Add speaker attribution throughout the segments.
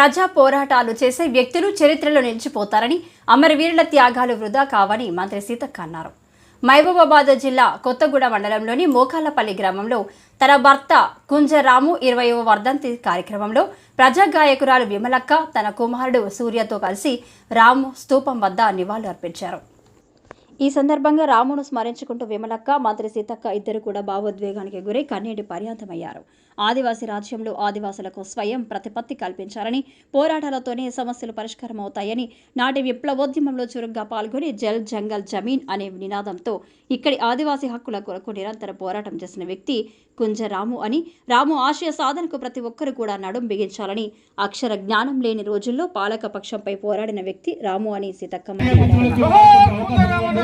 Speaker 1: ప్రజా పోరాటాలు చేసే వ్యక్తులు చరిత్రలో నిలిచిపోతారని అమరవీరుల త్యాగాలు వృధా కావని మంత్రి సీతక్క అన్నారు. మహబూబాబాద్ జిల్లా కొత్తగూడ మండలంలోని మోకాలపల్లి గ్రామంలో తన భర్త కుంజరాము ఇరవయవ వర్ధంతి కార్యక్రమంలో ప్రజా గాయకురాలు విమలక్క తన కుమారుడు సూర్యతో కలిసి రాము స్తూపం వద్ద నివాళులు అర్పించారు ఈ సందర్భంగా రామును స్మరించుకుంటూ విమలక్క మంత్రి సీతక్క ఇద్దరు కూడా భావోద్వేగానికి గురై కన్నీటి పర్యాంతమయ్యారు. ఆదివాసీ రాజ్యంలో ఆదివాసులకు స్వయం ప్రతిపత్తి కల్పించాలని పోరాటాలతోనే సమస్యలు పరిష్కారం అవుతాయని నాటి విప్లవోద్యమంలో చురుగ్గా పాల్గొని జల్ జంగల్ జమీన్ అనే నినాదంతో ఇక్కడి ఆదివాసీ హక్కుల కొరకు నిరంతర పోరాటం చేసిన వ్యక్తి కుంజ రాము అని రాము ఆశయ సాధనకు ప్రతి ఒక్కరు కూడా నడుం బిగించాలని అక్షర జ్ఞానం లేని రోజుల్లో పాలక పక్షంపై పోరాడిన వ్యక్తి రాము అని సీతక్క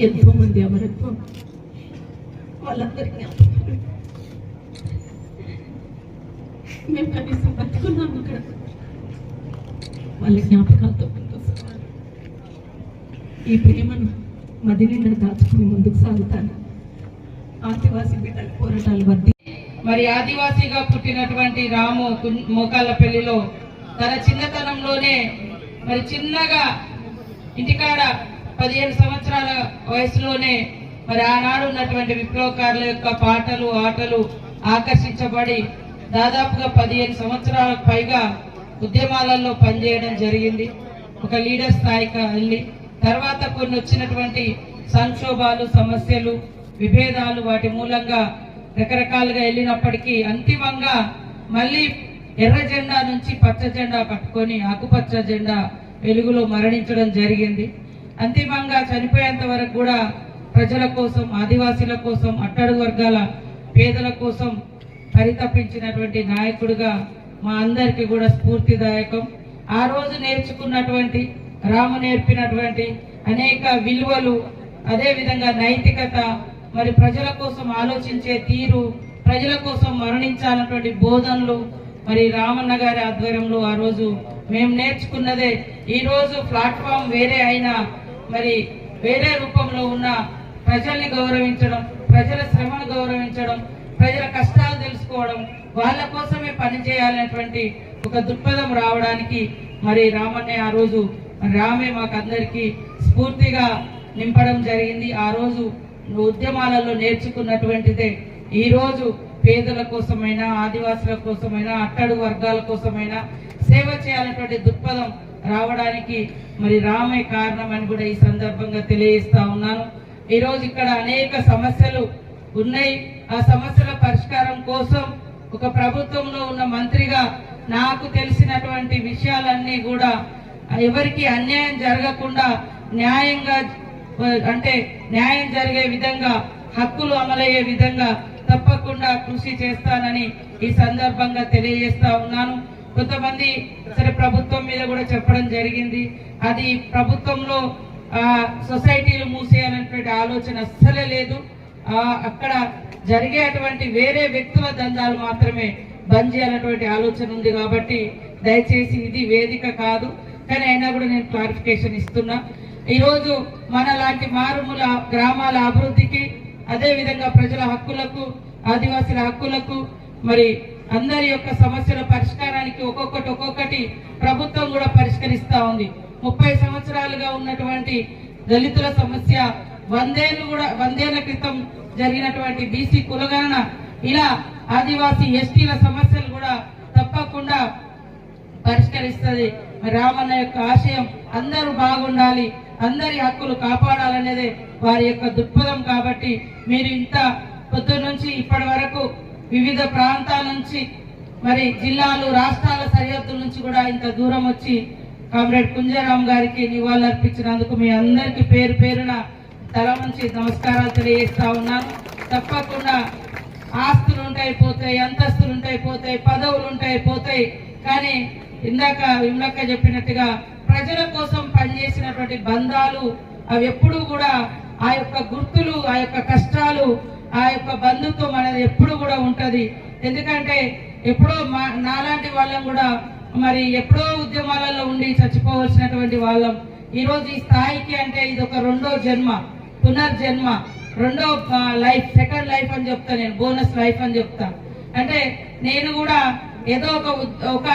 Speaker 2: ఎంతో మంది అమరత్వం. వాళ్ళందరి జ్ఞాపకాలు మేము కనీసం బతుకున్నాము అక్కడ. వాళ్ళ జ్ఞాపకాలతో ముందుకు ఈ ప్రేమను మది దాచుకుని ముందుకు సాగుతాను. ఆదివాసీ బిడ్డల పోరాటాలు వర్ది
Speaker 3: మరి ఆదివాసీగా పుట్టినటువంటి రాము కు- మోకాళ్ళపల్లిలో తన చిన్నతనంలోనే మరి చిన్నగా ఇంటికాడ పదిహేను సంవత్సరాల వయసులోనే మరి ఆనాడు ఉన్నటువంటి విప్లవకారుల యొక్క పాటలు ఆటలు ఆకర్షించబడి దాదాపుగా పదిహేను సంవత్సరాలకు పైగా ఉద్యమాలలో పనిచేయడం జరిగింది. ఒక లీడర్ స్థాయికి వెళ్ళి తర్వాత కొన్ని వచ్చినటువంటి సంక్షోభాలు సమస్యలు విభేదాలు వాటి మూలంగా రకరకాలుగా వెళ్ళినప్పటికీ అంతిమంగా మళ్ళీ ఎర్ర జెండా నుంచి పచ్చ జెండా పట్టుకొని ఆకుపచ్చ జెండా వెలుగులో మరణించడం జరిగింది. అంతిమంగా చనిపోయేంత వరకు కూడా ప్రజల కోసం ఆదివాసీల కోసం అట్టడుగు వర్గాల పేదల కోసం పరితపించినటువంటి నాయకుడిగా మా అందరికీ కూడా స్ఫూర్తిదాయకం. ఆ రోజు నేర్చుకున్నటువంటి రాము నేర్పినటువంటి అనేక విలువలు అదే విధంగా నైతికత మరి ప్రజల కోసం ఆలోచించే తీరు ప్రజల కోసం మరణించాలన్నటువంటి బోధనలు మరి రామన్న గారి ఆధ్వర్యంలో ఆ రోజు మేము నేర్చుకున్నదే. ఈరోజు ప్లాట్ఫామ్ వేరే అయినా మరి వేరే రూపంలో ఉన్న ప్రజల్ని గౌరవించడం ప్రజల శ్రమను గౌరవించడం ప్రజల కష్టాలు తెలుసుకోవడం వాళ్ళ కోసమే పనిచేయాలనేటువంటి ఒక దృక్పథం రావడానికి మరి రామన్నయ్య ఆ రోజు రామే మాకు అందరికీ స్ఫూర్తిగా నింపడం జరిగింది. ఆ రోజు ఉద్యమాలలో నేర్చుకున్నటువంటిదే. ఈ రోజు పేదల కోసమైనా ఆదివాసుల కోసమైనా అట్టడుగు వర్గాల కోసమైనా సేవ చేయాలనేటువంటి దృక్పథం రావడానికి మరి రామే కారణం అని కూడా ఈ సందర్భంగా తెలియజేస్తా ఉన్నాను. ఈరోజు ఇక్కడ అనేక సమస్యలు ఉన్నాయి. ఆ సమస్యల పరిష్కారం కోసం ఒక ప్రభుత్వంలో ఉన్న మంత్రిగా నాకు తెలిసినటువంటి విషయాలన్నీ కూడా ఎవరికి అన్యాయం జరగకుండా న్యాయంగా అంటే న్యాయం జరిగే విధంగా హక్కులు అమలయ్యే విధంగా తప్పకుండా కృషి చేస్తానని ఈ సందర్భంగా తెలియజేస్తా ఉన్నాను. కొంతమంది సరే ప్రభుత్వం మీద కూడా చెప్పడం జరిగింది. అది ప్రభుత్వంలో సొసైటీలు మూసేయాలనేటువంటి ఆలోచన అస్సలే లేదు. అక్కడ అక్కడ జరిగేటువంటి వేరే వ్యక్తుల దందాలు మాత్రమే బంద్ చేయాలన్నటువంటి ఆలోచన ఉంది కాబట్టి దయచేసి ఇది వేదిక కాదు. కానీ అయినా కూడా నేను క్లారిఫికేషన్ ఇస్తున్నా. ఈరోజు మన లాంటి మారుమూల గ్రామాల అభివృద్ధికి అదేవిధంగా ప్రజల హక్కులకు ఆదివాసుల హక్కులకు మరి అందరి యొక్క సమస్యల పరిష్కారానికి ఒక్కొక్కటి ఒక్కొక్కటి ప్రభుత్వం కూడా పరిష్కరిస్తా ఉంది. ముప్పై సంవత్సరాలుగా ఉన్నటువంటి దళితుల సమస్య వందేళ్ళు కూడా వందేళ్ళ క్రితం జరిగినటువంటి బీసీ కులగణన ఇలా ఆదివాసీ ఎస్టీల సమస్యలు కూడా తప్పకుండా పరిష్కరిస్తుంది. రామన్న యొక్క ఆశయం అందరూ బాగుండాలి అందరి హక్కులు కాపాడాలనేదే వారి యొక్క దృక్పథం కాబట్టి మీరు ఇంత పొద్దు నుంచి ఇప్పటి వరకు వివిధ ప్రాంతాల నుంచి మరి జిల్లాలు రాష్ట్రాల సరిహద్దుల నుంచి కూడా ఇంత దూరం వచ్చి కామ్రేడ్ కుంజారాం గారికి నివాళులర్పించినందుకు మీ అందరికీ పేరు పేరున తల నుంచి నమస్కారాలు తెలియజేస్తా ఉన్నాను. తప్పకుండా ఆస్తులు ఉంటాయి పోతాయి అంతస్తులు ఉంటాయి పోతాయి పదవులు ఉంటాయి పోతాయి కానీ ఇందాక విమలక్క చెప్పినట్టుగా ప్రజల కోసం పనిచేసినటువంటి బంధాలు అవి ఎప్పుడూ కూడా ఆ యొక్క గుర్తులు ఆ యొక్క కష్టాలు ఆ యొక్క బంధుత్వం అనేది ఎప్పుడు కూడా ఉంటుంది. ఎందుకంటే ఎప్పుడో మా నాలాంటి వాళ్ళం కూడా మరి ఎప్పుడో ఉద్యమాలలో ఉండి చచ్చిపోవలసినటువంటి వాళ్ళం. ఈరోజు ఈ స్థాయికి అంటే ఇది ఒక రెండో జన్మ పునర్జన్మ రెండో లైఫ్ సెకండ్ లైఫ్ అని చెప్తా నేను బోనస్ లైఫ్ అని చెప్తా. అంటే నేను కూడా ఏదో ఒక ఒక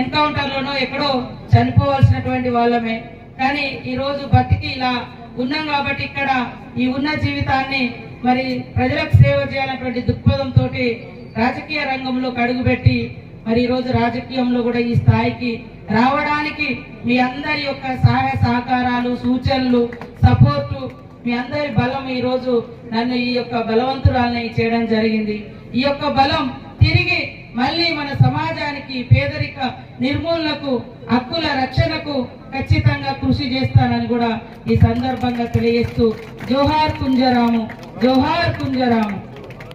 Speaker 3: ఎన్కౌంటర్లోనో ఎక్కడో చనిపోవాల్సినటువంటి వాళ్ళమే. కానీ ఈరోజు బతికి ఇలా ఉన్నాం కాబట్టి ఇక్కడ ఈ ఉన్న జీవితాన్ని మరి ప్రజలకు సేవ చేయాలన్నటువంటి దృక్పథంతో రాజకీయ రంగంలో అడుగుపెట్టి మరి ఈరోజు రాజకీయంలో కూడా ఈ స్థాయికి రావడానికి మీ అందరి యొక్క సహాయ సహకారాలు సూచనలు సపోర్టు మీ అందరి బలం ఈరోజు నన్ను ఈ యొక్క బలవంతురాలని చేయడం జరిగింది. ఈ యొక్క బలం తిరిగి మళ్ళీ మన సమాజానికి పేదరిక నిర్మూలనకు హక్కుల రక్షణకు ఖచ్చితంగా కృషి చేస్తానని కూడా ఈ సందర్భంగా తెలియజేస్తూ జోహార్ కుంజరాము జోహార్ కుంజరాము.